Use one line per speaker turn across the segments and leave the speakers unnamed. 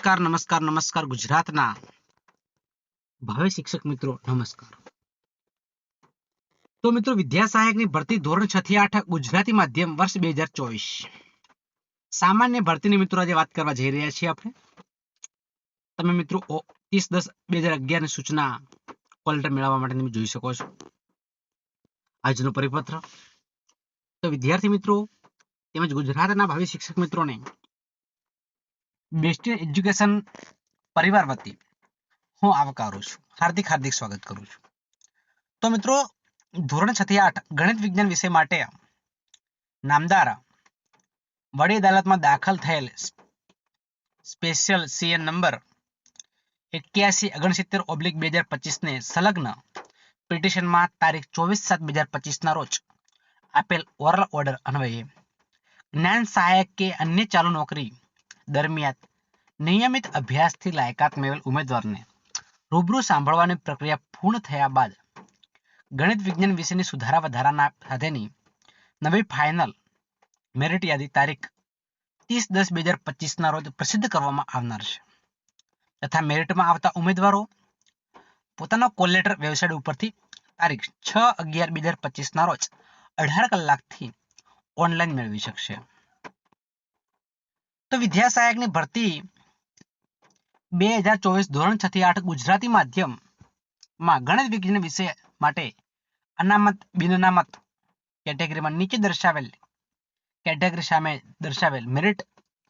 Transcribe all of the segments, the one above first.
નમસ્કાર નમસ્કાર નમસ્કાર ગુજરાતના ભાવે શિક્ષક મિત્રો, નમસ્કાર. તો મિત્રો વિદ્યા સહાયકની ભરતી ધોરણ છ થી આઠ ગુજરાતી માધ્યમ વર્ષ બે હજાર ચોવીસ. સામાન્ય ભરતીની મિત્રો આજે વાત કરવા જઈ રહ્યા છીએ આપણે. તમે મિત્રો ત્રીસ દસ બે હજાર અગિયારની સૂચના કોલ મેળવવા માટે તમે જોઈ શકો છો. આજનો પરિપત્ર. તો વિદ્યાર્થી મિત્રો તેમજ ગુજરાતના ભાવિ શિક્ષક મિત્રોને બેસ્ટ એજ્યુકેશન પરિવાર વતી હું આવકારું છું. હાર્દિક હાર્દિક સ્વાગત કરું છું. તો મિત્રો, ધોરણ છ આઠ ગણિત વિજ્ઞાન વિષય માટે નામદાર વડી અદાલતમાં દાખલ થયેલ સ્પેશિયલ સીએન નંબર એક્યાસી ઓગણસિત્તેર ઓબ્લિક બે હજાર પચીસને સંલગ્ન પિટિશનમાં તારીખ ચોવીસ સાત બે હજાર પચીસના રોજ આપેલ ઓરલ ઓર્ડર અન્વયે જ્ઞાન સહાયક કે અન્ય ચાલુ નોકરી દરમિયાન નિયમિત અભ્યાસથી લાયકાત મેળવેલ ઉમેદવારને રૂબરૂ સાંભળવાની પ્રક્રિયા પૂર્ણ થયા બાદ ગણિત વિજ્ઞાન વિષયની સુધારા વધારાના સાથેની નવી ફાઇનલ મેરિટ યાદી તારીખ ત્રીસ દસ બે હજાર પચીસના રોજ પ્રસિદ્ધ કરવામાં આવનાર છે. તથા મેરિટમાં આવતા ઉમેદવારો પોતાનો કોલ લેટર વેબસાઇટ ઉપરથી તારીખ છ અગિયાર બે હજાર પચીસના રોજ અઢાર કલાકથી ઓનલાઈન મેળવી શકશે. તો વિદ્યા સહાયકની ભરતી બે હજાર ચોવીસ ધોરણ છ થી આઠ ગુજરાતી માધ્યમમાં ગણિત વિજ્ઞાન વિષય માટે અનામત બિન અનામત કેટેગરીમાં નીચે દર્શાવેલ કેટેગરી સામે દર્શાવેલ મેરિટ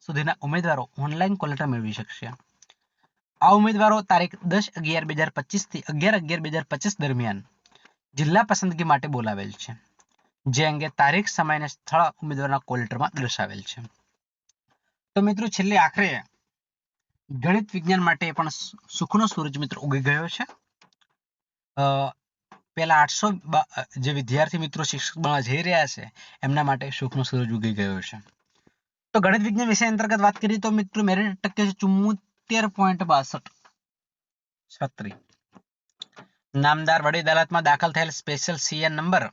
સુધીના ઉમેદવારો ઓનલાઈન કોલેટર મેળવી શકશે. આ ઉમેદવારો તારીખ દસ અગિયાર બે હજાર પચીસથી અગિયાર અગિયાર બે હજાર પચીસ દરમિયાન જિલ્લા પસંદગી માટે બોલાવેલ છે. જે અંગે તારીખ, સમય અને સ્થળ ઉમેદવારના કોલેટરમાં દર્શાવેલ છે. તો મિત્રો છેલ્લે આખરે ગણિત વિજ્ઞાન માટે પણ સુખનો સૂરજ મિત્રો ઉગી ગયો છે. પેલા આઠસો જે વિદ્યાર્થી મિત્રો શિક્ષક બનવા જઈ રહ્યા છે, એમના માટે સુખનો સૂરજ ઉગી ગયો છે. તો ગણિત વિજ્ઞાન વિષય અંતર્ગત વાત કરીએ તો મિત્રો મેરિટ ટકે છે ચુમ્મોતેર પોઈન્ટ બાસઠ. છત્રી. નામદાર વડી અદાલતમાં દાખલ થયેલ સ્પેશિયલ સીએન નંબર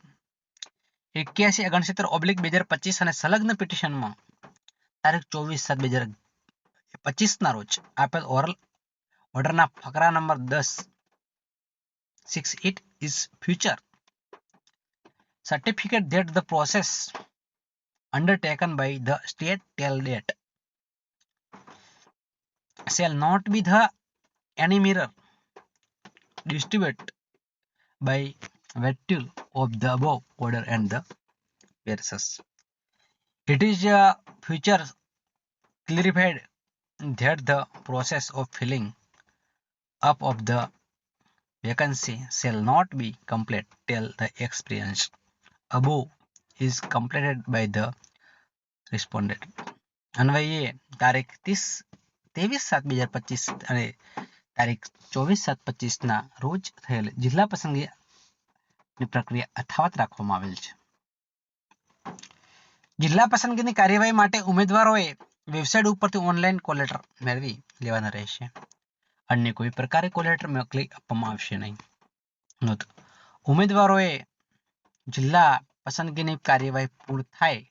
એક્યાસી ઓગણસિત્તેર ઓબ્લિક બે હજાર પચીસ અને સંલગ્ન પિટિશનમાં તારીખ ચોવીસ સાત બે હજાર પચીસ ના રોજ આપેલ ઓરલ ઓર્ડરના ફકરા નંબર દસ six it is future certificate that the process undertaken by the state till date shall not be the any mirror distributed by virtue of the above order and the verses. It is a future clarified that the process of filling up of the vacancy shall not be complete till the experience above is completed by the respondent. અન્વયે તારીખ ત્રીસ ત્રેવીસ સાત બે હજાર પચીસ અને તારીખ ચોવીસ સાત પચીસના રોજ થયેલ જિલ્લા પસંદગીની પ્રક્રિયા યથાવત રાખવામાં આવેલ છે જિલ્લા પસંદગીની કાર્યવાહી માટે ઉમેદવારોએ વેબસાઇટ ઉપરથી ઓનલાઈન કોલેટર મેળવી લેવાના રહેશે. અન્ય કોઈ પ્રકારે કોલેટર મોકલી આપવામાં આવશે નહીં. ઉમેદવારોએ જિલ્લા પસંદગીની કાર્યવાહી પૂર્ણ થાય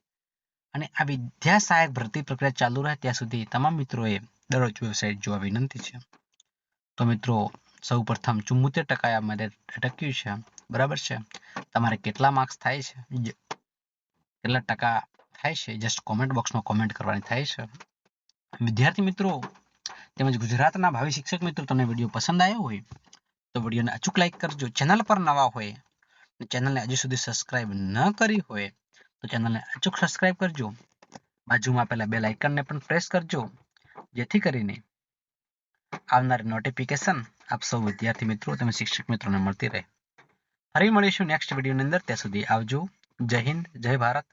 અને આ વિદ્યા સહાયક ભરતી પ્રક્રિયા ચાલુ રહે ત્યાં સુધી તમામ મિત્રોએ દરરોજ વેબસાઇટ જોવા વિનંતી છે. તો મિત્રો, સૌ પ્રથમ ચુમ્મોતેર ટકા આ મારે અટક્યું છે. બરાબર છે? તમારે કેટલા માર્ક્સ થાય છે? કેટલા ટકા થાય છે? જસ્ટ કોમેન્ટ બોક્સમાં કોમેન્ટ કરવાની થાય છે. વિદ્યાર્થી મિત્રો, તેમજ ગુજરાતના ભાવિ શિક્ષક મિત્રો, તમને વીડિયો પસંદ આવ્યો હોય, તો વિડીયોને અચૂક લાઈક કરજો. ચેનલ પર નવા હોય ચેનલને હજુ સુધી સબસ્ક્રાઇબ ન કરી હોય, તો ચેનલને અચૂક સબસ્ક્રાઇબ કરજો. બાજુમાં આપેલા બેલ આઇકનને પણ પ્રેસ કરજો, જેથી કરીને આવનારી નોટિફિકેશન આપ સૌ વિદ્યાર્થી મિત્રો, તેમજ શિક્ષક મિત્રોને મળતી રહે. ફરી મળીશું નેક્સ્ટ વિડીયોની અંદર. ત્યાં સુધી આવજો. જય હિન્દ, જય ભારત.